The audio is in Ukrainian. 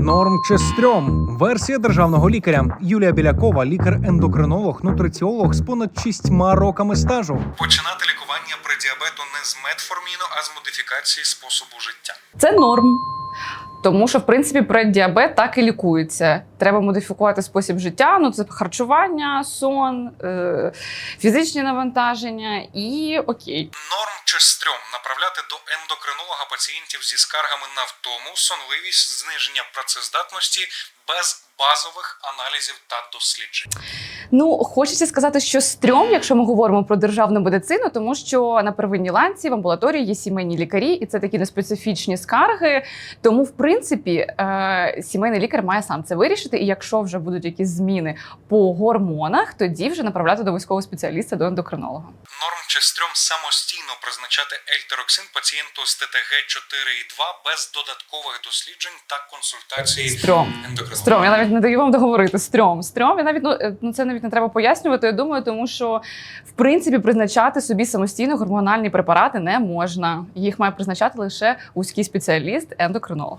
Норм чи стрьом? Версія державного лікаря Юлія Білякова, лікар-ендокринолог, нутриціолог з понад шістьма роками стажу. Починати лікування при діабету не з метформіну, а з модифікації способу життя. Це норм. Тому що, в принципі, преддіабет так і лікується. Треба модифікувати спосіб життя, ну це харчування, сон, е- фізичні навантаження і окей. Чи стрьом направляти до ендокринолога пацієнтів зі скаргами на втому, сонливість, зниження працездатності без базових аналізів та досліджень. Ну, хочеться сказати, що стрьом, якщо ми говоримо про державну медицину, тому що на первинній ланці в амбулаторії є сімейні лікарі, і це такі неспецифічні скарги. Тому, в принципі, е, сімейний лікар має сам це вирішити. І якщо вже будуть якісь зміни по гормонах, тоді вже направляти до військового спеціаліста, до ендокринолога. Норм чи стрьом самостійно призначати ельтероксин пацієнту з ТТГ 4,2 без додаткових досліджень та консультації Стрьом. Стрьом, я навіть не даю вам договорити. Стрьом. Стрьом. Я навіть ну, е, ну це навіть не треба пояснювати. Я думаю, тому що в принципі призначати собі самостійно гормональні препарати не можна. Їх має призначати лише вузький спеціаліст, ендокринолог.